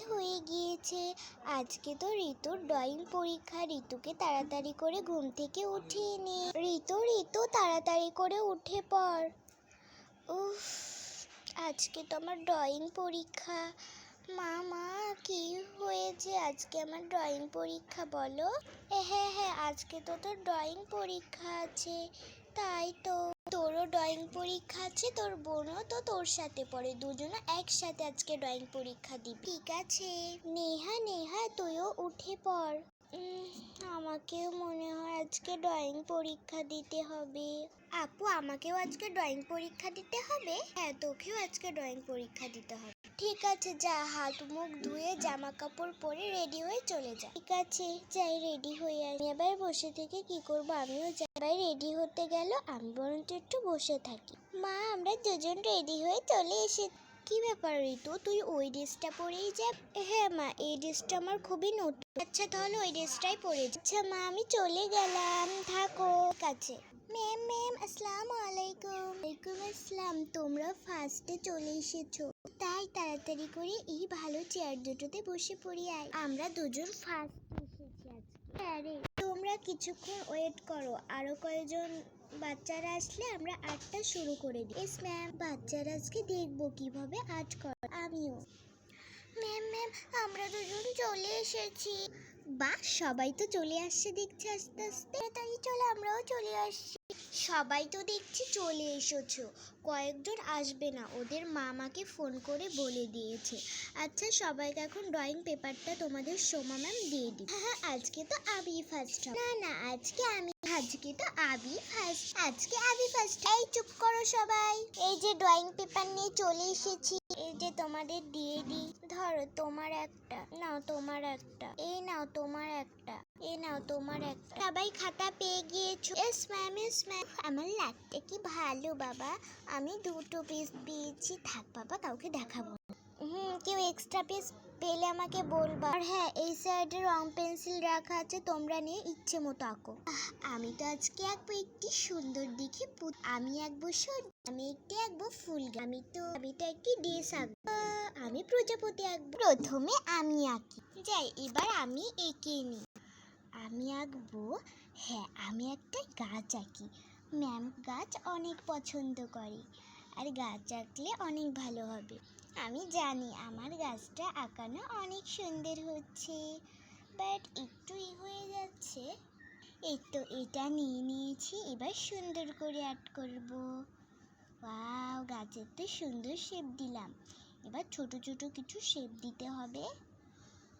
হয়ে গিয়েছে। আজকে তো ঋতুর ড্রয়িং পরীক্ষা। ঋতুকে তাড়াতাড়ি করে ঘুম থেকে উঠিয়ে নে। ঋতু ঋতু, তাড়াতাড়ি করে উঠে পড়। উফ, আজকে তো আমার ড্রয়িং পরীক্ষা। মা মা, কি হয়েছে? আজকে আমার ড্রয়িং পরীক্ষা বলো। হ্যাঁ হ্যাঁ আজকে তো তোর ড্রয়িং পরীক্ষা আছে। তাই তো। তোরও ড্রয়িং পরীক্ষা আছে, তোর বোনও, তো তোর সাথে পড়ে দুজনে একসাথে আজকে ড্রয়িং পরীক্ষা দিবি। ঠিক আছে। নেহা নেহা, তুইও উঠে পড়। আমাকেও মনে হয় আজকে ড্রয়িং পরীক্ষা দিতে হবে। আপু, আমাকেও আজকে ড্রয়িং পরীক্ষা দিতে হবে? হ্যাঁ তোকেও আজকে ড্রয়িং পরীক্ষা দিতে হবে। ঠিক আছে, যা হাত মুখ ধুয়ে জামা কাপড় পরে রেডি হয়ে চলে যা। ঠিক আছে, যাই রেডি হয়ে আসি এবার বসে থেকে কি করব? আমিও যাই রেডি হতে গেল, আমি বরঞ্চ একটু বসে থাকি। মা, আমরা দুজন রেডি হয়ে চলে এসে কি ব্যাপার ঋতু? তুই ওই ড্রেসটা পরেই যা। হ্যাঁ মা, এই ড্রেসটা আমার খুবই নতুন। আচ্ছা তাহলে ওই ড্রেসটাই পরে যা। আচ্ছা মা, আমি চলে গেলাম। থাকো। কাছে ম্যাম ম্যাম আসসালামু আলাইকুম ওয়ালাইকুম আসসালাম তোমরা ফার্স্টে চলে এসেছ। তাই তাড়াতাড়ি করে এই ভালো চেয়ার দুটোতে বসে পড়ি আয়। আমরা দুজন ফার্স্ট এসেছি আজকে। আরে, তোমরা কিছুক্ষণ ওয়েট করো। আরও কয়েকজন বাচ্চারা আসলে আমরা আর্টটা শুরু করে দিই। এস ম্যাম বাচ্চারা আজকে দেখব কীভাবে আর্ট করে। আমিও। ম্যাম ম্যাম আমরা দুজন চলে এসেছি। বাহ, সবাই তো চলে আসছে দেখছি আস্তে আস্তে। তাই চলো আমরাও চলে আসছি। সবাই তো দেখছি চলে এসেছ। কয়েকজন আসবে না, ওদের মামাকে ফোন করে বলে দিয়েছে। আচ্ছা সবাইকে এখন ড্রয়িং পেপারটা তোমাদের সোমা ম্যাম দিয়ে দিই হ্যাঁ আজকে তো আবি ফার্স্ট না না, আজকে আমি আজকে তো আবি ফার্স্ট আজকে আবি ফার্স্ট এই চুপ করো সবাই। এই যে ড্রয়িং পেপার নিয়ে চলে এসেছি। এই যে তোমাদের দিয়ে দিই। ধরো তোমার একটা। নাও তোমার একটা। এই নাও তোমার একটা। এই নাও তোমার একটা। সবাই খাতা পেয়ে গিয়েছো। Yes ma'am yes ma'am. আমার লাগতে কি ভালো, বাবা। আমি দুটো পিস পেয়েছি থাক, বাবা, কাউকে দেখাবো। হুম, কেউ এক্সট্রা পিস পেলে আমাকে বলবা। আর হ্যাঁ এই সাইডে রং পেন্সিল রাখা আছে, তোমরা নিয়ে ইচ্ছে মতো আঁকো। আমি তো আজকে আঁকবো একটি সুন্দর দেখে আমি আঁকবো সূর্য আমি একটি আঁকবো ফুল। আমি তো আমি তো একটি ড্রেস আঁকবো। আমি প্রজাপতি আঁকবো। প্রথমে আমি আঁকি। যাই, এবার আমি এঁকে নিই আমি আঁকবো হ্যাঁ আমি একটা গাছ আঁকি। ম্যাম গাছ অনেক পছন্দ করে। আর গাছ আঁকলে অনেক ভালো হবে। আমি জানি আমার গাছটা আঁকানো অনেক সুন্দর হচ্ছে বাট একটু ই হয়ে যাচ্ছে। এই তো এটা নিয়ে নিয়েছি, এবার সুন্দর করে আর্ট করব। ওয়াও গাছের তো সুন্দর শেপ দিলাম। এবার ছোট ছোট কিছু শেপ দিতে হবে।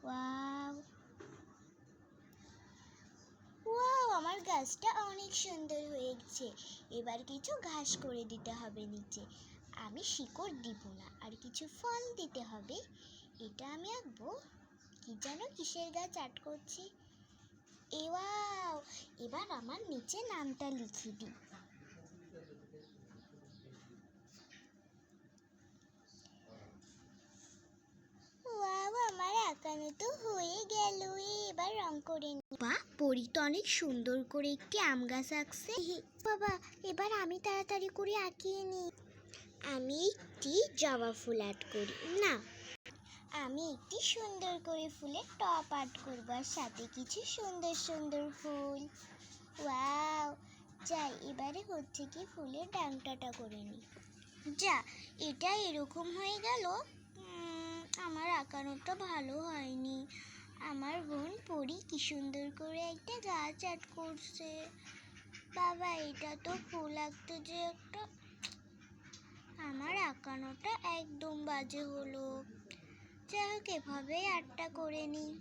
ওয়াও ওয়াও আমার গাছটা অনেক সুন্দর হয়েছে। এবার কিছু ঘাস করে দিতে হবে নিচে। আমি শিকড় দিব না, আর কিছু ফল দিতে হবে। এটা আমি আঁকবো। কি যেন কিসের গাছ আট করছি। এ ওয়াও! এবার আমার নিচে নামটা লিখে দিই। আমার আঁকানো তো হয়ে গেল। এবার রং করে বাহ, পরি তো অনেক সুন্দর করে একটি আম গাছ আঁকছে। বাবা, এবার আমি তাড়াতাড়ি করে আঁকিয়ে নি আমি একটি জবা ফুল আর্ট করি। না। আমি একটি সুন্দর করে ফুলের টপ আর্ট করব আর সাথে কিছু সুন্দর সুন্দর ফুল। ওয়াও যাই এবারে হচ্ছে কি ফুলের ডাংটাটা করে নি। যা, এটা এরকম হয়ে গেল। আমার আঁকানোটা ভালো হয়নি। আমার বোন পরি কি সুন্দর করে একটা গাছ আর্ট করছে। বাবা, এটা তো ফুল আঁকতে যে একটা আমার আঁকানোটা একদম বাজে হলো। যাই হোক, এভাবেই আর্টটা করে নিই।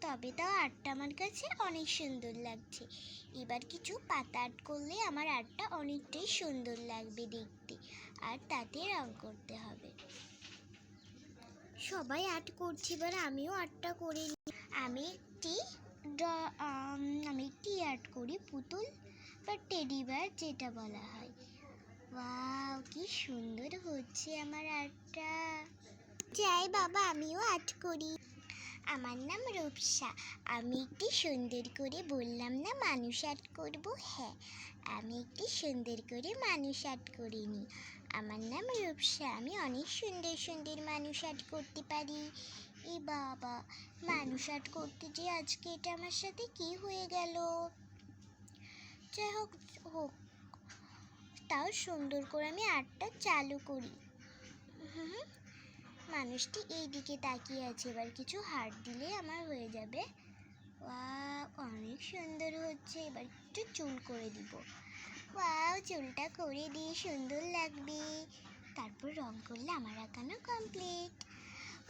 তবে তাও আর্টটা আমার কাছে অনেক সুন্দর লাগছে। এবার কিছু পাতা আর্ট করলে আমার আর্টটা অনেকটাই সুন্দর লাগবে দেখতে। আর তাতে রং করতে হবে। সবাই আর্ট করছে, এবার আমিও আর্টটা করে নিই। আমি একটি আম, একটি আর্ট করি পুতুল বা টেডি বেয়ার যেটা বলা হয়। ওয়াও কি সুন্দর হচ্ছে আমার আর্টটা যাই বাবা আমিও আর্ট করি। আমার নাম রূপসা। আমি একটি সুন্দর করে বললাম না মানুষ আর্ট করব? হ্যাঁ আমি একটি সুন্দর করে মানুষ আর্ট করে নিই আমার নাম রূপসা। আমি অনেক সুন্দর সুন্দর মানুষ আর্ট করতে পারি। এ বাবা মানুষ আর্ট করতে যে আজকে এটা আমার সাথে কি হয়ে গেল? যাই হোক হোক তাও সুন্দর করে আমি আর্টটা চালু করি। হুম, মানুষটি এই দিকে তাকিয়ে আছে এবার কিছু হার্ট দিলে আমার হয়ে যাবে। অনেক সুন্দর হচ্ছে এবার একটু চুল করে দিব। ওয়াও চুলটা করে দিয়ে সুন্দর লাগবে। তারপর রং করলে আমার আঁকানো কমপ্লিট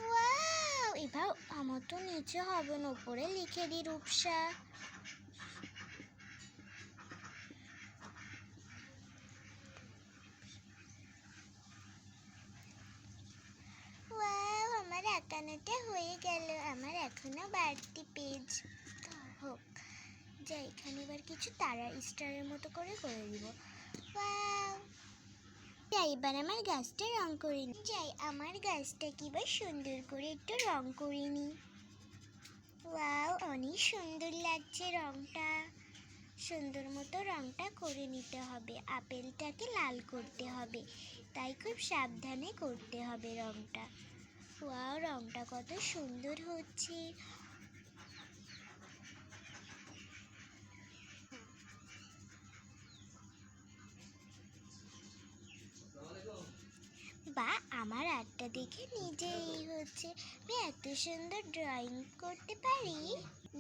ওয়াও এবার আমার তো নিচে হবে না, উপরে লিখে দিই রূপসা। আমার আঁকানোটা হয়ে গেল, আমার এখনও বাড়তি পেজ হোক, যাই, এখানে এবার কিছু তারা স্টারের মতো করে করে দিব। এবার আমার গাছটা রং করে নি। যাই, আমার গাছটা কিবার সুন্দর করে একটু রং করে নি। ওয়াও, অনেক সুন্দর লাগছে রংটা। সুন্দর মতো রংটা করে নিতে হবে। আপেলটাকে লাল করতে হবে। তাই খুব সাবধানে করতে হবে রংটা। ওয়াও, রংটা কত সুন্দর হচ্ছে। আমার আর্টটা দেখে নিজেই হচ্ছে। আমি এত সুন্দর ড্রয়িং করতে পারি?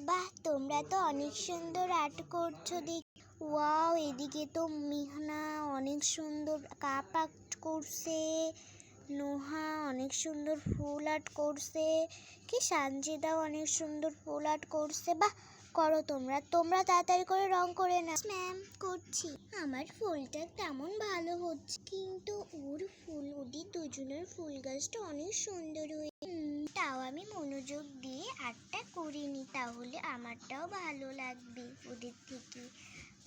বাহ, তোমরা তো অনেক সুন্দর আর্ট করছ দেখ। ওয়াও এদিকে তো মিহনা অনেক সুন্দর কাপ আর্ট করছে। নোহা অনেক সুন্দর ফুল আর্ট করছে। কি সানজিদাও অনেক সুন্দর ফুল আর্ট করছে। বাহ করো তোমরা। তোমরা তাড়াতাড়ি করে রং করে না ম্যাম করছি। আমার ফুলটা তেমন ভালো হচ্ছে। কিন্তু ওর ফুল ওদের দুজনের ফুল গাছটা অনেক সুন্দর হয়ে উম, তাও আমি মনোযোগ দিয়ে আর্টটা করিনি তাহলে আমারটাও ভালো লাগবে ওদের থেকে।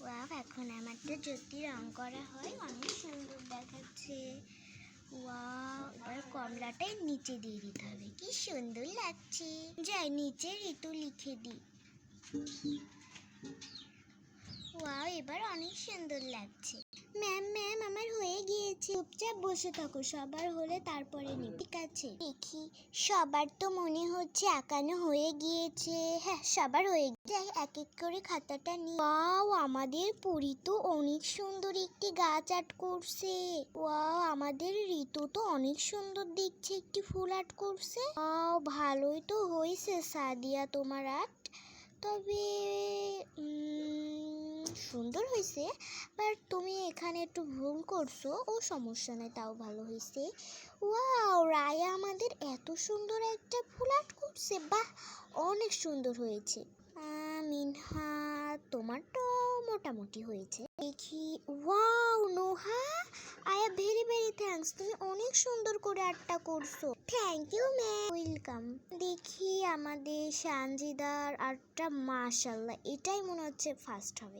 ওয়াও এখন আমারটা যদি রং করা হয় অনেক সুন্দর দেখাচ্ছে। এবার কমলাটাই নিচে দিয়ে দিতে হবে। কি সুন্দর লাগছে। যাই, নিচে ঋতু লিখে দিই ওয়াও, এবার অনেক সুন্দর লাগছে। ম্যাম ম্যাম আমার হয়ে গিয়েছে। চুপচাপ বসে থাকো, সবার হলে তারপরে নিব ঠিক আছে? দেখি, সবার তো মনে হচ্ছে আঁকানো হয়ে গিয়েছে। হ্যাঁ সবার হয়ে গিয়েছে। এক এক করে খাতাটা নিয়ে ওয়াও, আমাদের পুরী তো অনেক সুন্দর একটি গাছ আর্ট করছে। ওয়াও, আমাদের ঋতু তো অনেক সুন্দর দেখছে একটি ফুল আর্ট করছে। ওয়াও, ভালোই তো হয়েছে সাদিয়া তোমার আর্ট। তবে সুন্দর হয়েছে বাট তুমি এখানে একটু ভুল করছ। ও সমস্যা নেই, তাও ভালো হয়েছে। ওয়াও রায়া আমাদের এত সুন্দর একটা ফুল আর্ট করছে, বাহ, অনেক সুন্দর হয়েছে। মিনহা তোমারটা মোটামুটি হয়েছে। দেখি ওয়াও নোহা, আয়া ভেরি ভেরি থ্যাঙ্কস তুমি অনেক সুন্দর করে আর্টটা করছ। থ্যাংক ইউ ম্যাম ওয়েলকাম দেখি, আমাদের সানজিদার আর্টটা মাশাল্লাহ এটাই মনে হচ্ছে ফার্স্ট হবে।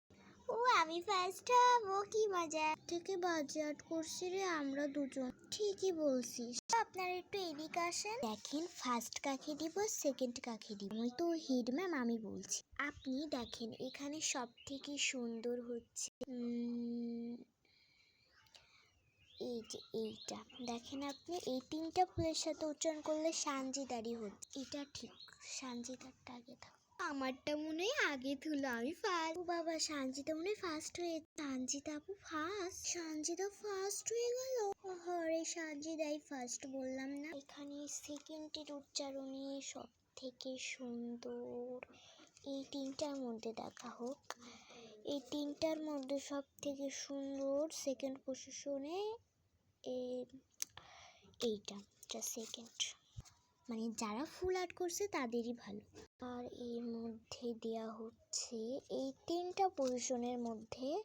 আমি ফার্স্ট হব, কি মজা। থেকে বাজে আর্ট করছি রে আমরা দুজন। ঠিকই বলছিস। আপনারা একটু এদিকে আসেন। দেখেন ফার্স্ট কাকে দিব সেকেন্ড কাকে দিব। আমি তো হিড ম্যাম আমি বলছি। আপনি দেখেন, এখানে সব থেকে সুন্দর হচ্ছে এই যে এইটা। দেখেন আপনি, এই তিনটা ফুলের সাথে উচ্চারণ করলে সানজিদারি হচ্ছে। এটা ঠিক, সানজিদারটা আগে থাক। আমারটা মনে হয় আগে তুলো আমি ফার্স্ট ও বাবা, সানজিদা মনে ফার্স্ট হয়ে সানজিদা আপু ফার্স্ট সানজিদা ফার্স্ট হয়ে গেল। হরে সানজিদাই ফার্স্ট বললাম না। এখানে সেকেন্ডের উচ্চারণে সব থেকে সুন্দর এই তিনটার মধ্যে দেখা হোক। এই তিনটার মধ্যে সব থেকে সুন্দর সেকেন্ড পজিশনে এইটা এটা সেকেন্ড মানে যারা ফুল আর্ট করছে তাদেরই ভালো। আর এর মধ্যে দেওয়া হচ্ছে, এই তিনটা পজিশনের মধ্যে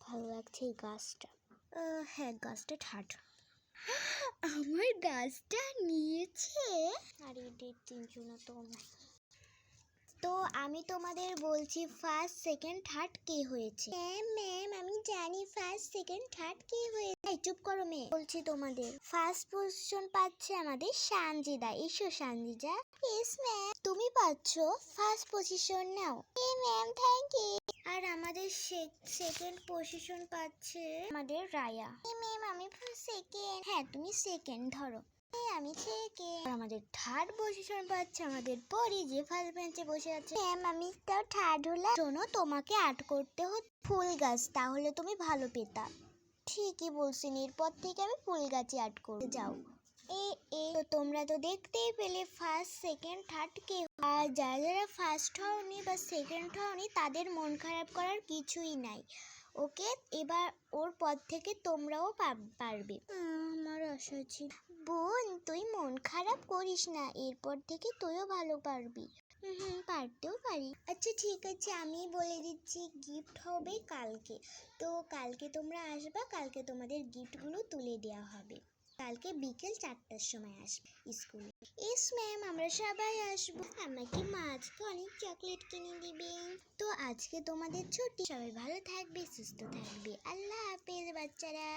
ভালো লাগছে এই গাছটা। হ্যাঁ গাছটা ঠাট। আমার গাছটা নিয়েছে। আর এদের তিনজনা তো আমি তোমাদের বলছি ফার্স্ট সেকেন্ড থার্ড কে হয়েছে। ম্যাম ম্যাম আমি জানি ফার্স্ট সেকেন্ড থার্ড কে হয়েছে। চুপ করো মেয়ে। বলছি তোমাদের। ফার্স্ট পজিশন পাচ্ছে আমাদের সানজিদা। এসো সানজিদা। ইয়েস ম্যাম তুমি পাচ্ছ। ফার্স্ট পজিশন নাও। এ ম্যাম থ্যাংক ইউ আর আমাদের সেকেন্ড পজিশন পাচ্ছে আমাদের রায়া। ম্যাম আমি সেকেন্ড হ্যাঁ তুমি সেকেন্ড ধরো। আমি সেকেন্ড আমাদের থার্ড পজিশন পাচ্ছে আমাদের পরি, যে ফার্স্ট বেঞ্চে বসে আছে। ম্যাম আমি তো থার্ড হলাম। শোনো, তোমাকে আর্ট করতে হতো ফুল গাছ, তাহলে তুমি ভালো পেতা। ঠিকই বলছেন, এরপর থেকে আমি ফুল গাছে আর্ট করতে যাও। এ এ, তো তোমরা তো দেখতেই পেলে ফার্স্ট সেকেন্ড থার্ড কে আর যারা যারা ফার্স্ট হওনি বা সেকেন্ড হওনি, তাদের মন খারাপ করার কিছুই নাই। ওকে এবার ওর পথ থেকে তোমরাও পারবে। আমার আশা ছিল বোন তুই মন খারাপ করিস না এরপর থেকে তুইও ভালো পারবি। হুম হুম পারতেও পারি। আচ্ছা ঠিক আছে আমি বলে দিচ্ছি গিফট হবে কালকে। তো কালকে তোমরা আসবা কালকে তোমাদের গিফটগুলো তুলে দেওয়া হবে। কালকে বিকেল চারটার সময় আসবে স্কুলে। এস ম্যাম আমরা সবাই আসব। আমাকে মা আজকে অনেক চকলেট কিনে দিবেন তো আজকে তোমাদের ছুটি। সবাই ভালো থাকবে, সুস্থ থাকবে। আল্লাহ হাফেজ বাচ্চারা।